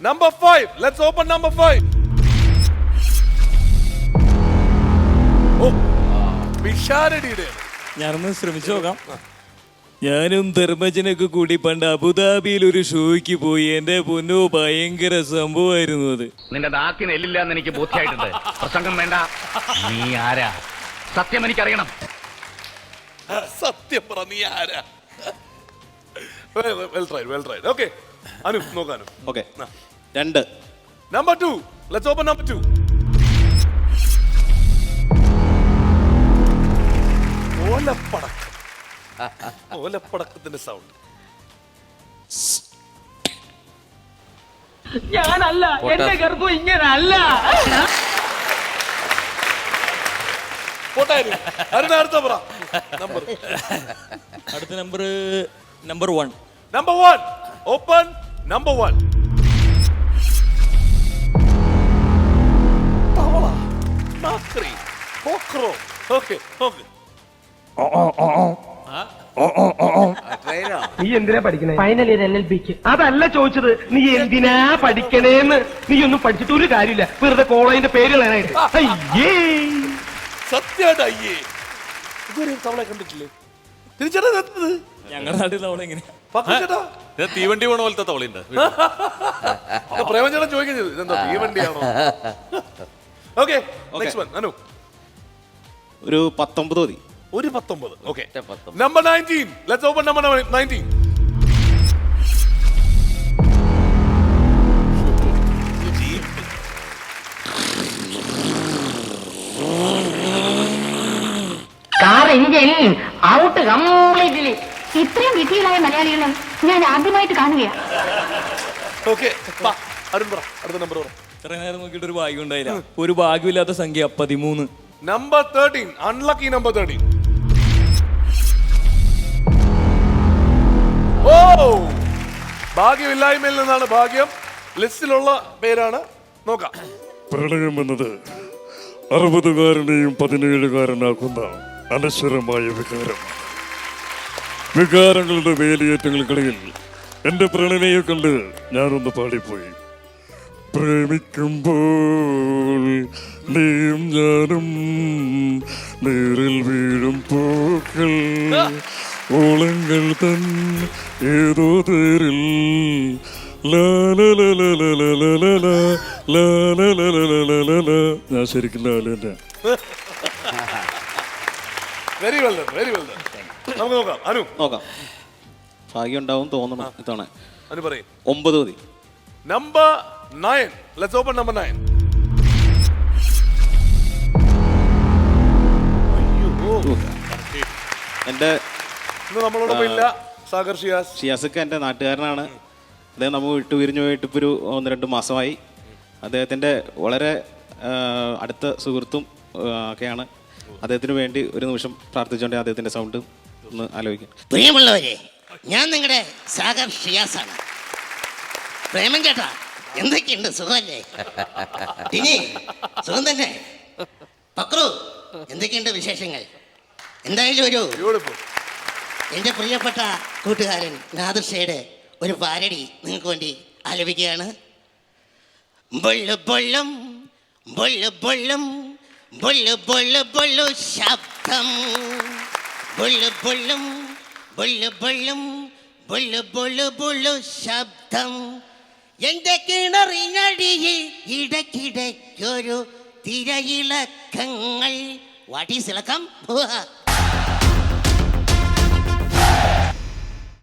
Number five. Let's open number five. Oh, പിഷാരടിയുടെ ഞാനൊന്ന് ശ്രമിച്ചു നോക്കാം. ഞാനും ധർമ്മജനൊക്കെ കൂടി പണ്ട് അബുദാബിയിൽ ഒരു ഷോയ്ക്ക് പോയി. എന്റെ പൊന്നു ഭയങ്കര സംഭവമായിരുന്നു അത്. നിന്റെ നാക്കിന് എല്ലില്ല എന്ന് എനിക്ക് ബോധ്യമായിട്ടുണ്ട് പ്രസംഗം വേണ്ട. നീ ആരാ? സത്യം എനിക്കറിയണം. സത്യം പറ നീ ആരാ? Well tried well tried okay Anu നോക്കാനു okay രണ്ട്. Number two let's open number two ഓലപ്പടക്കം. ഓലപ്പടക്കത്തിന്റെ സൗണ്ട് ഞാനല്ല. എന്റെ ഗർഭം ഇങ്ങനല്ല. പോട്ടെ അനു അരുണ അടുത്ത പറ. നമ്പർ അടുത്ത number number one number one open number one കോക്രോ okay okay നീ എന്തിനാ പഠിക്കണേ? ഫൈനൽ ഇയർ എൽ എൽ ബിക്ക് അതല്ല ചോദിച്ചത്. നീ എന്തിനാ പഠിക്കണേന്ന്? നീ ഒന്നും പഠിച്ചിട്ട് ഒരു കാര്യമില്ല. വെറുതെ കോളേജിന്റെ പേര് കളയാനായിട്ട് അയ്യേ. സത്യമായിട്ട് അയ്യേ? ഇതുവരെ ഒരു തവളെ കണ്ടിട്ടില്ലേ? തിരിച്ചേട്ടാ എത്തത് ഞങ്ങളുടെ നാട്ടിൽ നമ്മൾ എങ്ങനെയാ പക്കം ചേട്ടാ. തീവണ്ടി പോണ പോലത്തെ തവളയുണ്ട്. പ്രേമചേട്ടൻ ചോദിക്കുന്നത് ഇതെന്താ തീവണ്ടിയാണോ? Okay next one Anu. ഒരു പത്തൊമ്പത് മതി. ഒരു പത്തൊമ്പത്. Okay number nineteen let's open number nineteen out completely ഇത്രയും വിധികളായ മലയാളികളെ ഞാൻ ആദ്യമായിട്ട് കാണുകയാണ് ഓക്കെ അരുൺ പറ അടുത്ത നമ്പർ പറ. ഇത്ര നേരം നോക്കിയിട്ട് ഒരു ഭാഗ്യം ഉണ്ടായില്ല. ഒരു ഭാഗ്യമില്ലാത്ത സംഖ്യ പതിമൂന്ന്. Number thirteen unlucky number thirteen oh ഭാഗ്യമില്ലായ്മയിൽ നിന്നാണ് ഭാഗ്യം. ലിസ്റ്റിലുള്ള പേരാണ് നോക്കാം. പ്രണയം എന്നത് അറുപതുകാരനെയും പതിനേഴുകാരനാക്കുന്ന അനശ്വരമായ വികാരം. വികാരങ്ങളുടെ വേലിയേറ്റങ്ങൾക്കിടയിൽ എന്റെ പ്രണനയെ കണ്ട് ഞാനൊന്ന് പാടിപ്പോയി. പ്രേമിക്കുമ്പോൾ ഞാനും നേരിൽ വീഴും പൂക്കൾ ഓളങ്ങൾ തൻ ഏതോ തേരിൽ ഞാൻ ശരിക്കും ലാലുവിന്റെ ഭാഗ്യം ഉണ്ടാവും തോന്നണം ഇത്തവണ ഒമ്പത് മതി number nine Let's open number nine. എന്റെ ഇന്ന് നമ്മളോടൊപ്പം ഇല്ല സാഗർ ഷിയാസ്. ഷിയാസൊക്കെ എന്റെ നാട്ടുകാരനാണ്. അദ്ദേഹം നമ്മൾ വിട്ടു പിരിഞ്ഞു പോയിട്ട് ഇപ്പോൾ ഒരു ഒന്ന് രണ്ട് മാസമായി. അദ്ദേഹത്തിന്റെ വളരെ അടുത്ത സുഹൃത്തും ഒക്കെയാണ്. അദ്ദേഹത്തിന് വേണ്ടി ഒരു നിമിഷം പ്രാർത്ഥിച്ചുകൊണ്ട് അദ്ദേഹത്തിന്റെ സൗണ്ട് ഒന്ന് ആലോചിക്കാം. പ്രിയമുള്ളവരെ ഞാൻ നിങ്ങളുടെ സാഗർ ഷിയാസാണ്. പ്രേമൻ ചേട്ടാ എന്തൊക്കെയുണ്ട്? സുഖമല്ലേ? ടിനി സുഖം തന്നെ. പക്രു എന്തൊക്കെയുണ്ട് വിശേഷങ്ങൾ? എന്തായാലും ഒരു എന്റെ പ്രിയപ്പെട്ട കൂട്ടുകാരൻ നാദർഷയുടെ ഒരു പാരടി നിങ്ങൾക്ക് വേണ്ടി ആലപിക്കുകയാണ്. ബൊള്ളു ബൊള്ളും ബൊള്ളു ബൊള്ളും ബൊള്ളു ബൊള്ളു ബൊള്ളു ശബ്ദം. ബൊള്ളു ബൊള്ളും ബൊള്ളു ബൊള്ളും ബൊള്ളു ബൊള്ളു ബൊള്ളു ശബ്ദം. എന്റെ കിണറിനടിയിൽ ഇടയ്ക്കിടയ്ക്കൊരു തിരയിളക്കങ്ങൾ. വാട്ടീസ് ഇളക്കം?